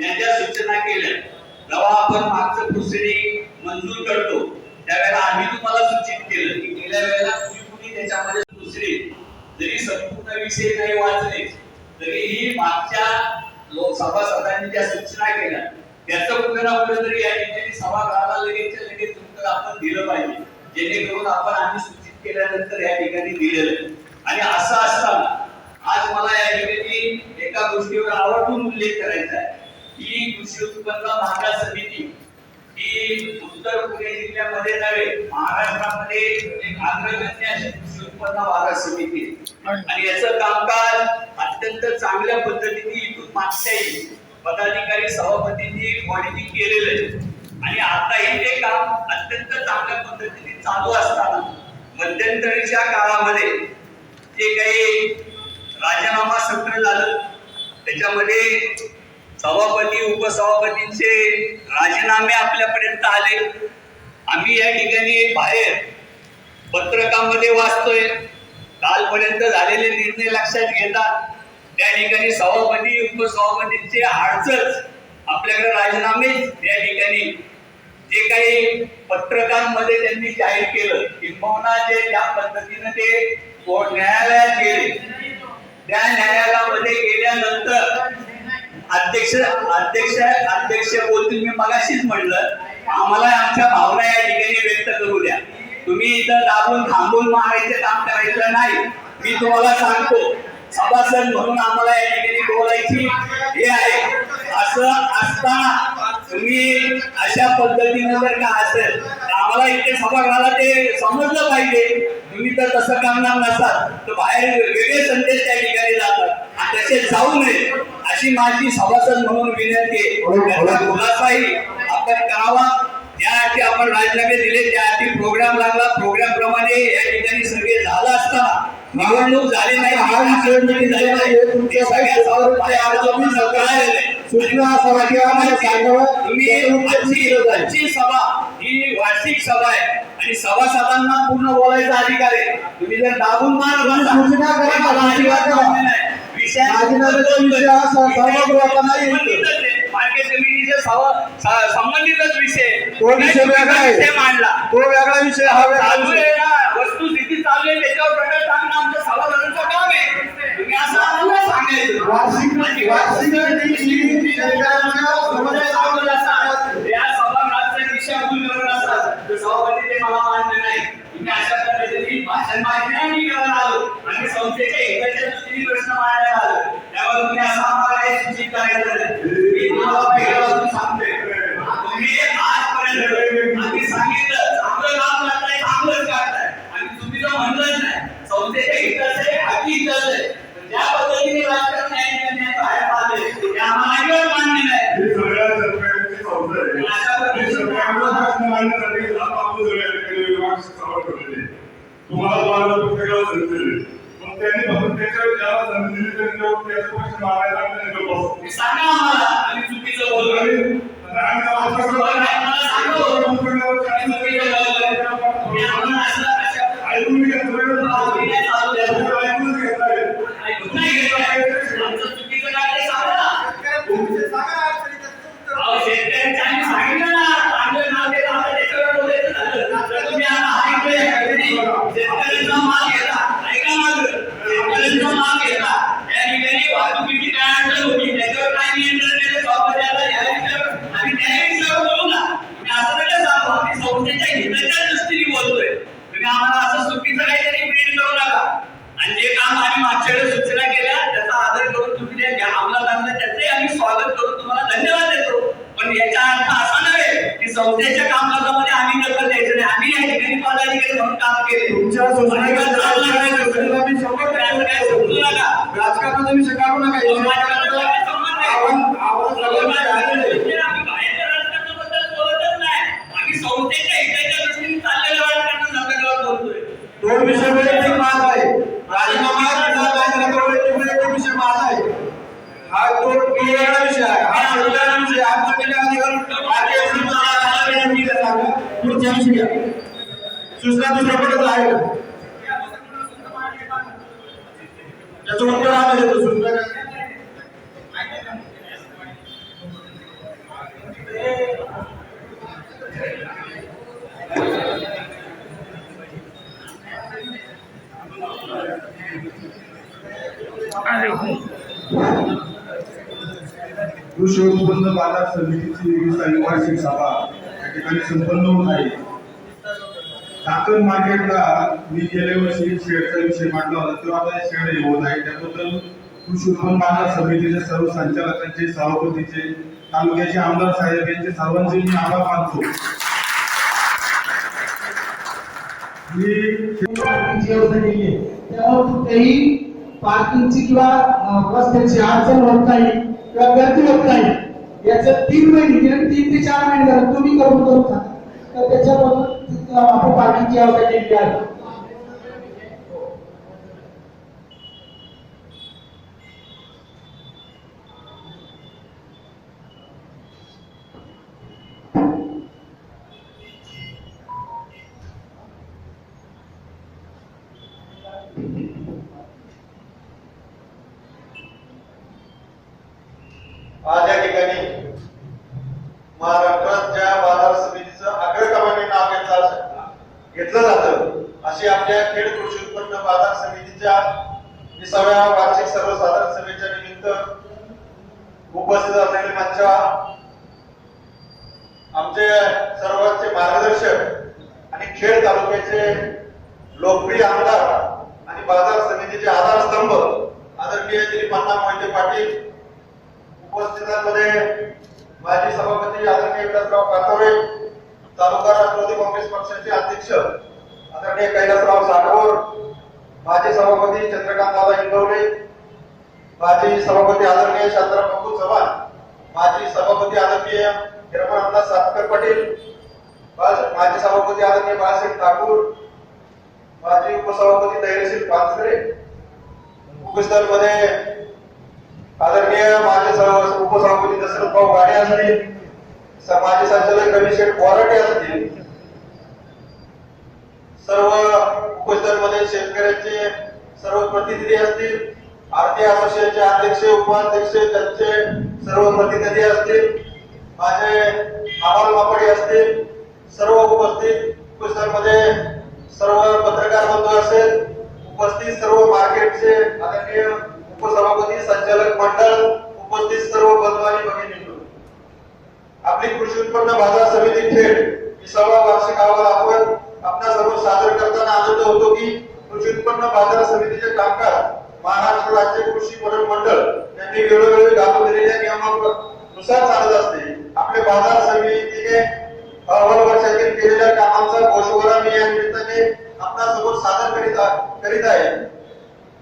यांच्या सूचना केल्या जेव्हा आपण मागचं प्रोसिडिंग मंजूर करतो त्यावेळेला आम्ही तुम्हाला सूचित केलं की गेल्या वेळेला कुणी त्याच्यामध्ये दुसरे जरी संपूर्ण विषय नाही वाचले तरीही मागच्या लोकसभासदांनी ज्या सूचना केल्या त्याचं कुठं तरी या ठिकाणी सभागृहाला लगेच लगेच उत्तर आपण दिलं पाहिजे. जेणेकरून आपण आम्ही सूचित केल्यानंतर या ठिकाणी दिलेलं. आणि असं असताना आज मला या ठिकाणी एका गोष्टीवर आवर्जून उल्लेख करायचा आहे. ही कृषी उत्पन्न बाजार समिती ही उत्तर पुणे जिल्ह्यामध्ये नव्हे महाराष्ट्रामध्ये एक अग्रगण्य अशी कृषी उत्पन्न बाजार समिती. आणि याचं कामकाज अत्यंत चांगल्या पद्धतीने इथून मागच्या येईल पदाधिकारी सभापतींनी मॉनिटरिंग केलेलं आहे आणि आताही ते काम अत्यंत चांगल्या पद्धतीने चालू असताना मध्यंतरीच्या काळामध्ये जे काही राजीनामा सत्र झालं त्याच्यामध्ये सभापती उपसभापतींचे राजीनामे आपल्यापर्यंत आले. आम्ही या ठिकाणी बाहेर पत्रकामध्ये वाचतोय. कालपर्यंत झालेले निर्णय लक्षात घेतात त्या ठिकाणी सभापती उपसभापतींचे अडचण आपल्याकडे राजीनामे या ठिकाणी. जे काही पत्रकांमध्ये त्यांनी जाहीर केलं किंबहुना जे ज्या पद्धतीनं ते न्यायालयात गेले त्या न्यायालयामध्ये गेल्यानंतर अध्यक्ष अध्यक्ष अध्यक्ष बोलतील मी मगाशीच म्हटलं आम्हाला आमच्या भावना या ठिकाणी व्यक्त करू द्या. तुम्ही इथं दाबून थांबून मारायचं काम करायचं नाही. मी तुम्हाला सांगतो सभासद म्हणून आम्हाला या ठिकाणी बोलायची हे आहे. असं असताना तुम्ही अशा पद्धतीनं जर का असेल आम्हाला इथे सभागृहाला ते समजलं पाहिजे. तुम्ही तर तसं करणार नसाल तर बाहेर वेगळे संदेश त्या ठिकाणी जातात. आणि तसे जाऊ नये. अशी माझी सभासद म्हणून विनंती खुलासाही आपण करावा. त्यासाठी आपण राजीनामे दिले त्यासाठी प्रोग्राम लागला. प्रोग्राम प्रमाणे या ठिकाणी सगळे झालं असताना निवडणूक झाली नाही हा झाली नाही. तुमच्या सगळ्या आहे. सूचना सभा किंवा आम्हाला सांगावं तुम्ही आजची सभा ही वार्षिक सभा आहे. आणि सभासदांना पूर्ण बोलायचा अधिकार आहे. तुम्ही जर दाबून मार सूचना करा, मला अजिबात करा. मान्य नाही. विषय- राजीनाम्याचा विषय हा सभागृहाचा नाही. संबंधितच विषय. तो विषय वेगळा आहे. विषय मांडला तो वेगळा विषय हा चालू विषय आहे ना वस्तुस्थिती चालू आहे त्याच्यावर प्रकट सांगणं आमचं सभासदांचं काम आहे तुम्ही असं आम्हाला सांगायचं वार्षिक वार्षिक दिवशी शेतकऱ्यांच्या समस्या सांगत असतात. या सभागृहाचा दिशाभूल करत असतात. तर सभापती ते मला मान्य नाही. तुम्ही अशा पद्धतीने भाषण माहिती नाही मी करायला आलो. आणि संस्थेच्या हिताच्या दृष्टीने प्रश्न मांडायला आलो. त्यामुळे तुम्ही हिताच्या दृष्टीने बोलतोय. तुम्ही आम्हाला असं चुकीचं काहीतरी प्रेरित करू नका. आणि जे काम आम्ही मागच्या वेळेस सूचना केल्या त्याचा आदर करून तुम्ही त्या अंमलात आणलं त्याचे आम्ही स्वागत करून तुम्हाला धन्यवाद देतो. पण याचा अर्थ असा नव्हे की संस्थेच्या कामकाजामध्ये आम्ही दखल द्यायचं नाही. आम्ही या ठिकाणी पदाधिकारी म्हणून काम केले. तुमच्या समजू नका. राजकारणाचा विषय काढू नका. राजकारणाचा काय तो विषय वैयक्तिक माझा आहे राजीनामा किंवा राजीनामा वैयक्तिक विषय माझा आहे. हा तो वेगळा विषय आहे हा सगळ्या विषय आमचा केल्या अधिकार भारतीय सूचना सांगा. पुढच्या विषय घ्या. सूचना दुसऱ्या पडत आहे. का त्याचं उत्तर आलं सूचना काय? कृषी उत्पन्न बाजार समितीची वार्षिक सभा या ठिकाणी संपन्न होत आहे. साखर मार्केटला मी गेल्या वर्षी शेडचा विषय मांडला होता तो आता शेड होत आहे. त्याबद्दल कृषी उत्पन्न बाजार समितीचे सर्व संचालकांचे सभापतीचे तालुक्याचे आमदार साहेब यांचे सर्वांचे मी आभार मानतो. मी व्यवस्था केली कुठेही पार्किंगची किंवा रस्त्याची अडचण होत नाही किंवा गर्दी होत नाही याचं तीन महिने गेले तीन ते चार महिने झालं तुम्ही करून करू तर त्याच्याबरोबर आपण पार्किंगची व्यवस्था केली आहे आज या ठिकाणी महाराष्ट्रात ज्या बाजार समितीचं अग्रक्रमाने नाव घेतलं घेतलं जातं अशी आपल्या खेड कृषी उत्पन्न बाजार समितीच्या विसाव्या वार्षिक सर्वसाधारण सभेच्या निमित्त उपस्थित असलेले माझ्या आमचे सर्वांचे मार्गदर्शक आणि खेड तालुक्याचे लोकप्रिय आमदार आणि बाजार समितीचे आधारस्तंभ आदरणीय श्री पन्ना मोहिते पाटील उपस्थितांमध्ये माजी सभापती आदरणीय विलासराव कातोरे तालुका राष्ट्रवादी काँग्रेस पक्षाचे अध्यक्ष आदरणीय कैलासराव साठवोर माजी सभापती चंद्रकांत दादा इंगवले माजी सभापती आदरणीय शांताराम बापू चव्हाण माजी सभापती आदरणीय रामदास सातकर पाटील माजी सभापती आदरणीय बाळासाहेब ठाकूर माजी उपसभापती धैर्यशील पानसरे उपस्थितांमध्ये आदरणीय माजी उपसभापती दशरथ भाऊ गाडे असतील समाज संचालक रविशेठ बोराटे असतील सर्व उपस्थितांमध्ये शेतकऱ्यांचे सर्व प्रतिनिधी असतील आरती असोसिएशनचे अध्यक्ष उपाध्यक्ष त्यांचे सर्व प्रतिनिधी असतील माझे अमोल मापडे असतील सर्व उपस्थित उपस्थितांमध्ये सर्व पत्रकार बंधू असेल उपस्थित सर्व मार्केटचे आदरणीय उपसभापती संचालक मंडळ उपस्थित सर्व बंधू आणि भगिनी आपली कृषी उत्पन्न बाजार समिती खेड ही वार्षिक अहवाल आपण आपल्या सर्व सादर करताना आनंद होतो की कृषी उत्पन्न बाजार समितीचे कामकाज महाराष्ट्र राज्य कृषी पणन मंडळ यांनी वेळोवेळी लागू केलेल्या नियमानुसार चालत असते. आपले बाजार समितीने अहवाल वर्षातील केलेल्या कामांचा गोषवारा मी या निमित्ताने आपल्यासमोर सादर करीत करीत आहे.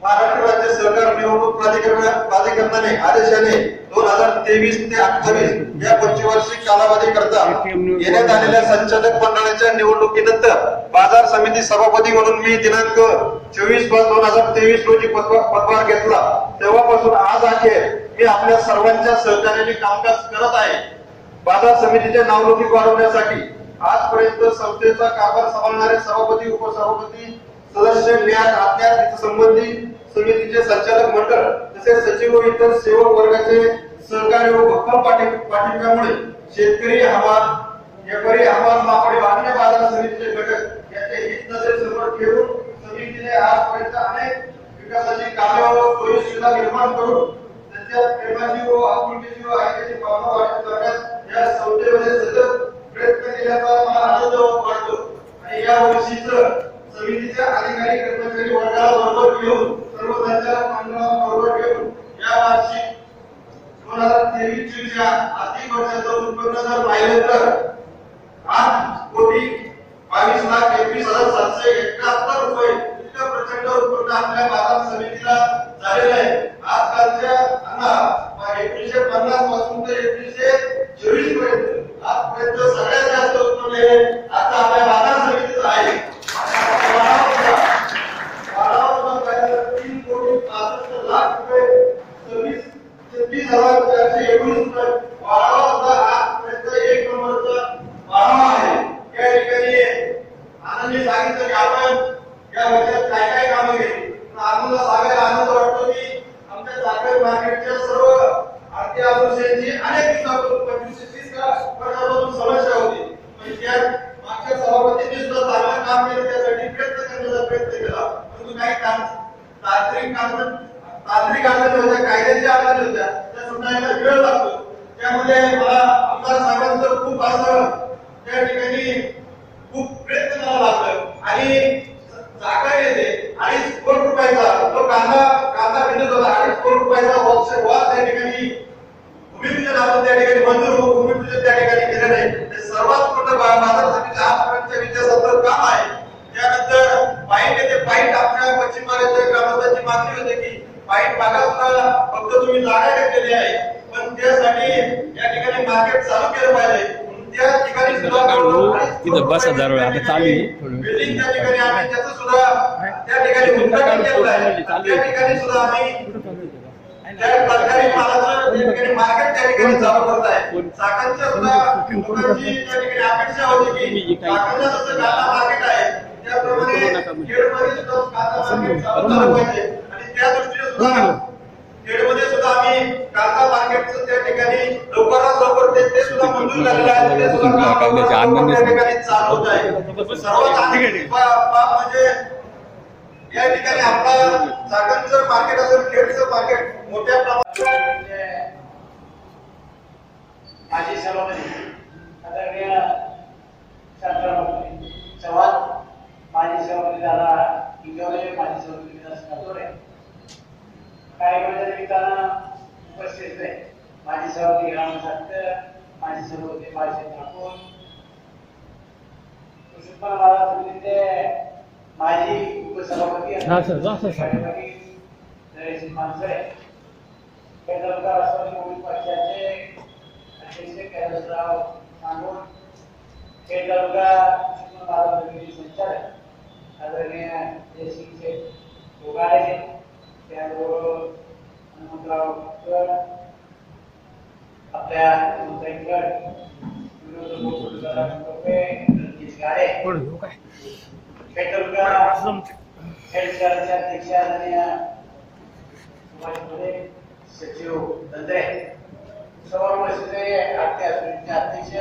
महाराष्ट्र राज्य सरकार निवडणूक प्राधिकरण प्राधिकरणाने आदेशाने दोन हजार तेवीस ते अठ्ठावीस या पंचवार्षिक कालावधी करता घेण्यात आलेल्या संचालक मंडळाच्या निवडणुकीनंतर बाजार समिती सभापती म्हणून मी दिनांक चोवीस पाच दोन हजार तेवीस रोजी पदभार घेतला. तेव्हापासून आज अखेर मी आपल्या सर्वांच्या सहकार्याने कामकाज करत आहे. बाजार समितीच्या नावलौकिक वाढवण्यासाठी आजपर्यंत संस्थेचा कारभार सांभाळणारे सभापती उपसभापती सदस्य न्याय आज्ञा संबंधी समितीचे संचालक मंडळ तसेच सचिव व इतर सेवक वर्गाचे सहकार्य व भक्कम पाठिंब्यामुळे शेतकरी हवाल व्यापारी हवाल मापडे व अन्य बाजार समितीचे घटक याचे हित नजरेसमोर ठेवून समितीने आजपर्यंत अनेक विकासाची कामे व सोयीसुविधा निर्माण करून त्यांच्या प्रेमाची व आपुलकीची व ऐक्याची भावना वाटत करण्यास या संस्थेमध्ये सतत प्रयत्न केल्याचा मला आनंद वाटतो. आणि या वर्षीच समितीच्या अधिकारी कर्मचारी वर्गाला बरोबर घेऊन सर्व संचालक घेऊन या वार्षिक दोन हजार तेवीस आर्थिक वर्षाचं उत्पन्न जर पाहिलं तर आठ कोटी बावीस लाख एकवीस हजार सातशे एकाहत्तर रुपये इतकं प्रचंड उत्पन्न आपल्या बाजार समितीला झालेलं आहे. आजकालच्या एकोणीशे पन्नासपासून ते एकोणीशे चोवीसपर्यंत आजपर्यंत सगळ्या जास्त उत्पन्न हे आता आपल्या बाजार समितीचं आहे बारावा पाहिलं तर तीन कोटी पासष्ट लाख रुपये सव्वीस छत्तीस हजार चारशे एकोणीस रुपये बारावा सुद्धा आजपर्यंत एक नंबरचा बारावा आहे या ठिकाणी आनंदी सांगितलं की आपण या वर्षात काय काय कामं केली पण आम्हाला सांगायला आनंद वाटतो की आमच्या साखर मार्केटच्या सर्व आरती असोसिएशनची अनेक दिवसापासून पंचवीस तीस वर्षापासून समस्या होती पण त्या मागच्या सभापतींनी सुद्धा चांगलं काम केलं त्यासाठी प्रयत्न करण्याचा प्रयत्न केला परंतु काही काम तांत्रिक काम तांत्रिक अडचणी होत्या कायद्याच्या अडचणी होत्या त्या सुटायला वेळ लागतो मंजूर व भूमिपूजन त्या ठिकाणी केलेलं आहे ते सर्वात मोठं बा- बाजार समितीचं आजपर्यंतच्या विद्यासागर काम आहे त्यानंतर पाईप येते पाईप आपल्या पश्चिम भागाच्या ग्रामस्थांची मागणी होती की पाईप भागात फक्त तुम्ही जागा घेतलेली आहे पण त्यासाठी या ठिकाणी मार्केट चालू केलं पाहिजे म्हणून त्या ठिकाणी सुद्धा तिथं बसा जरा वेळ, आता चालू आहे. थोडं. बिल्डिंग त्या ठिकाणी आम्ही त्याचं सुद्धा त्या ठिकाणी उद्घाटन केलं आहे त्या ठिकाणी सुद्धा आम्ही त्या सरकारी मालाचं त्या ठिकाणी मार्केट त्या ठिकाणी चालू करत आहे चाकणच्या सुद्धा लोकांची त्या ठिकाणी अपेक्षा होती की चाकणला जसं कांदा मार्केट आहे त्याप्रमाणे खेडमध्ये सुद्धा कांदा मार्केट चालू झालं पाहिजे. आणि त्या दृष्टीने सुद्धा खेडमध्ये सुद्धा आम्ही कांदा मार्केटचं त्या ठिकाणी ते ते सुद्धा मंजूर झालेलं आहे. ते सुद्धा चालू होत आहे. सर्वात बाब म्हणजे या ठिकाणी आपला चाकणचं मार्केट असेल खेडचं मार्केट मोठ्या प्रमाणात माझी सभापती आदरणीय शास्त्रमंत्री चव्हाण माझी सभापती दादा इंगवले माझी सभापती विलास कातोरे कार्यक्रमाच्या निमित्तानं उपस्थित आहे. माझी सभापती राम सातकर माझी सभापती माळशे ठाकूर कृष्णपण बाबा समितीचे माजी उपसभापती हा, सर, जा, सर, सर. कार्यकारी नरेश मानसरे हे तालुका राष्ट्रवादी काँग्रेस पक्षाचे. अध्यक्ष कैलासराव सांगोल हे तालुका शिक्षण बाजार समिती संचालक. आदरणीय जयसिंग शेठ गोगाडे त्याबरोबर हनुमंतराव भटकर आपल्या सचिव धंदे समोर बसलेले आरती असोसिएशनचे अध्यक्ष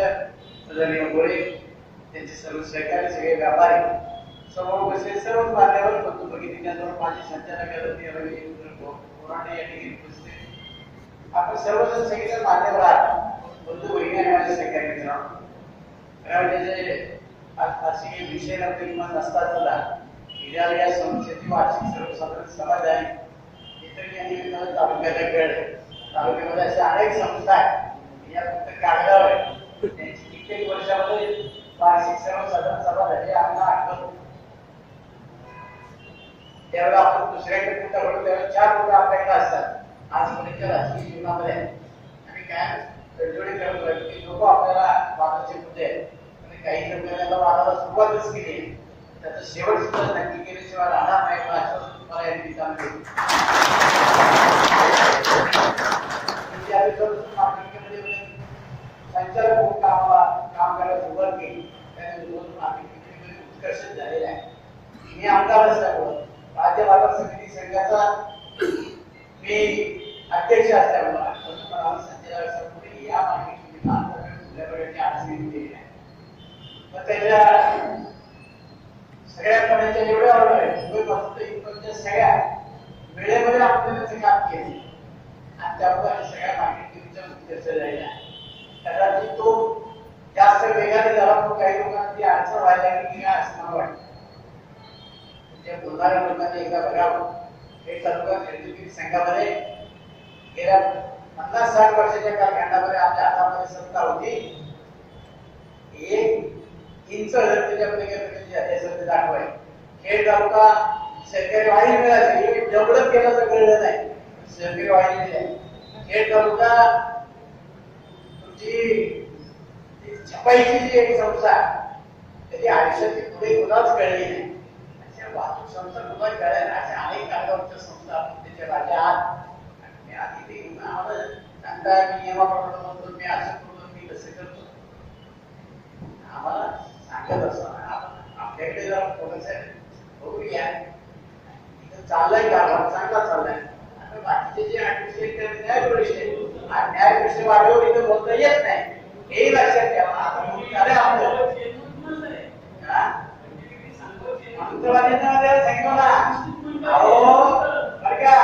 त्यांचे सर्व सहकारी सगळे व्यापारी समोर बसलेले सर्व मान्यवर बंधू भगिनी माझे संचालक रवी या ठिकाणी आपण सर्वजण सगळेजण मान्यवर आहात बंधू भगिनी आणि माझे मित्रांनो त्याचे असे विषय नव्हते किंवा नसता झाला गेल्या या संस्थेची वार्षिक सर्वसाधारण सभा झाली. इतर या निमित्तानं तालुक्याला कळ तालुक्यामध्ये अशा अनेक संस्था आहेत. या फक्त कागदावर आहेत. त्यांची कित्येक वर्षामध्ये वार्षिक सर्वसाधारण सभा झाली. आम्हाला आठवत. त्यावेळेला आपण दुसऱ्याकडे कुठं घडू त्यावेळेला चार मुलं आपल्याकडे असतात. आजपर्यंतच्या राजकीय जीवनामध्ये आणि काय तडजोडी करतोय की लोक आपल्याला वादाचे मुद्दे आहेत आणि काही लोकांना वादाला सुरुवातच केली त्याचा शेवट सुद्धा नक्की केल्याशिवाय राहणार नाही पण तुम्हाला या निमित्तानं म्हणजे संचालक म्हणून कामाला काम करायला सुरुवात केली त्याने दोन मार्केटमध्ये उत्कर्षित झालेले आहे मी आमदार असल्यामुळं राज्य बाजार समिती संघाचा मी अध्यक्ष असल्यामुळे मला संजय असल्यामुळे या मार्केटमध्ये आमच्याकडे अडचणी दिलेल्या आहे मग त्याच्या सगळ्या एवढ्या आवड आहे फक्त सगळ्या वेळेमध्ये आपण ते काम केले. आणि त्यामुळे सगळ्या मार्केटिंगच्या चर्चा झालेल्या कदाचित तो जास्त वेगाने झाला पण काही लोकांना ती अडचण व्हायला की काय वाटतं. त्या बोलणाऱ्या लोकांनी एकदा बघावं. हे तालुका खरेदी संघामध्ये गेल्या पन्नास साठ वर्षाच्या कालखंडामध्ये आपल्या हातामध्ये सत्ता होती. एक इंच जर त्याच्यामध्ये काही म्हणजे असेल तर दाखवाय खेड तालुका सरकारी वाहिनी मिळाली. जेवढं केलं तर कळलं नाही. सरकारी वाहिनी दिल्या खेड तालुका तुमची छपाईची जी एक संस्था त्याची आयुष्याची पुढे कुणाच कळली नाही. वाहतूक संस्था कुणाच कळल्या नाही. अशा अनेक कागदावरच्या संस्था त्याच्या राज्यात आहात आणि मी आधी ते आम्हाला सांगता मी नियमाप्रमाणे म्हणतो मी असं करतो मी कसं करतो? आम्हाला सांगत असताना आपल्याकडे जरा फोकस आहे बघूया चाललंय का कारभार चांगला चाललाय. आता बाकीचे जे आठ ते न्याय विषय हा न्याय विषय वाढवून इथं बोलता येत नाही. हे लक्षात ठेवा. आता मुली आले आपलं. हा? सांगितलं ना अहो बरं का.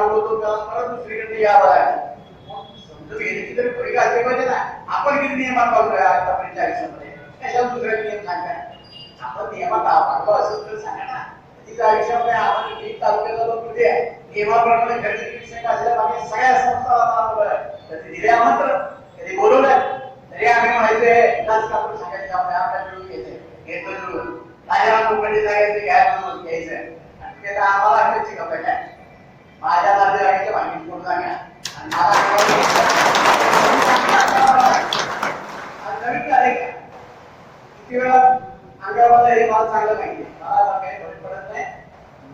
होतो तेव्हा मला दुसरीकडे यावं आहे समजून घेण्याची तरी थोडी काळजी पाहिजे ना. आपण किती नियमात पाहतोय आतापर्यंत आयुष्यामध्ये कशाला दुसरा नियम सांगताय? आपण नियमात पाडलो असं तर सांगा ना. तिथं आयुष्यामध्ये आपण एक तालुक्याचा लोक कुठे आहे नियमाप्रमाणे खरेदी विषय असल्या बाकी सगळ्या संस्था मानवलं कधी दिले आमंत्रण. कधी बोलवलं तरी आम्ही माहिती नाच कापून सांगायचं? आपण आपल्या मिळून घ्यायचे घेतो जुळून राजाराम कुलकर्णी सांगायचे घ्यायला घ्यायचं आणि ते आम्हाला आठवत शिकवलं काय माझ्या नातेवाईकाच्या भांडीत कोण जाण्या आणि मला आज नवीन काय का किती वेळा अंगावर हे मला चांगलं माहिती मला काही फरक पडत नाही.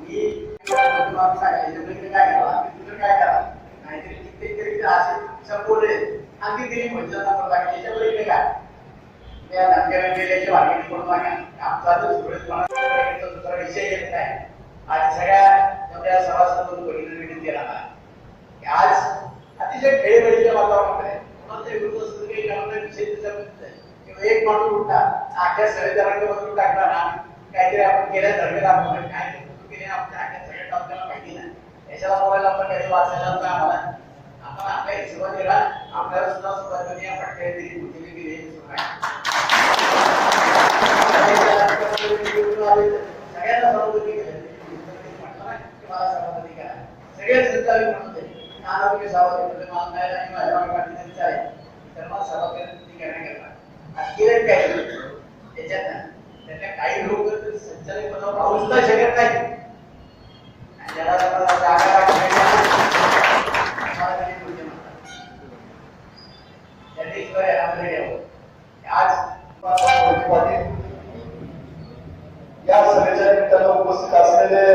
मी सांगायचं काय करा? तुम्ही काय नाहीतरी कित्येक तरी असे संपवले. आणखी तरी म्हणजे नंबर लागले याच्या पलीकडे काय त्या धमक्या गेल्याच्या वाटेने करून मागा आमचा दुसरा विषय येत नाही. आज सगळ्या एवढ्या सभासदांकडून बघितलं विनंती राहणार आज अतिशय खेळीमेळीच्या वातावरणात आहे. कोणाच्या विरुद्ध असं काही करण्याचा विषय त्याचा किंवा एक माणूस उठला आख्या सगळ्या बदलून टाकला ना काहीतरी आपण केल्या धर्मेला आपण काय चूक आपल्या आमच्या आख्या सगळ्या आपल्याला माहिती नाही. याच्याला बोलायला आपण काही वाचायला तर आम्हाला. आपण आपल्या हिशोबाने राहा. आपल्याला सुद्धा सुरुवातीने आपण काहीतरी कुठली गेली हे सुरू आहे. सगळ्यांना सभापती केलं म्हटलं ना की मला सभापती करा सगळे संचालक म्हणून होते नाना माझ्या मागे पाठीमागे आहे तर मला सभापती करण्याकरता आज काय त्याच्यात ना त्याच्या काही लोक संचालक पदावर राहू शकत नाही आणि ज्याला जागा राखण्याच्या आहे, मला तरी पुढचे म्हणतात. त्यांनी सुद्धा यामध्ये घ्यावं. आज मोहिते पाटील या सभेच्या निमित्तानं उपस्थित असलेले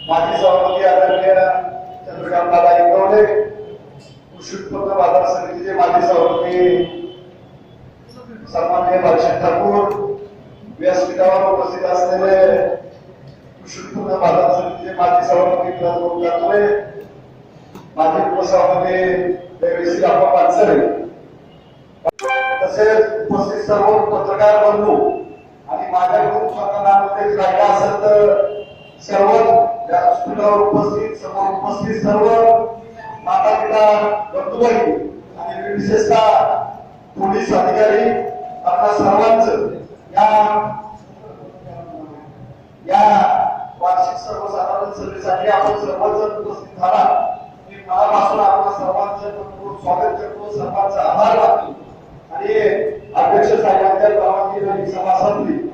माजी सभापती आदरणीय चंद्रकांत दादा इंगवले कृषी उत्पन्न बाजार समितीचे माजी सभापती सन्माननीय भालचंद ठाकूर व्यासपीठावर उपस्थित असलेले कृषी उत्पन्न बाजार समितीचे माजी सभापती प्रमोद कातोळे माजी उपसभापती देवेश्री रामा पानसरे तसेच उपस्थित सर्व पत्रकार बंधू आणि माझ्याकडून स्वतःमध्ये नामोल्लेख राहिला असेल तर सर्व व्यासपीठावर उपस्थित समोर उपस्थित सर्व माता पिता बंधुबाई आणि विशेषतः पोलीस अधिकारी आपल्या सर्वांचं या या वार्षिक सर्वसाधारण सभेसाठी आपण सर्वजण उपस्थित झाला. मी मनापासून आपण सर्वांचं स्वागत करतो. सर्वांचा आभार मानतो. आणि अध्यक्ष साहेबांच्या परवानगी झाली सभा संपली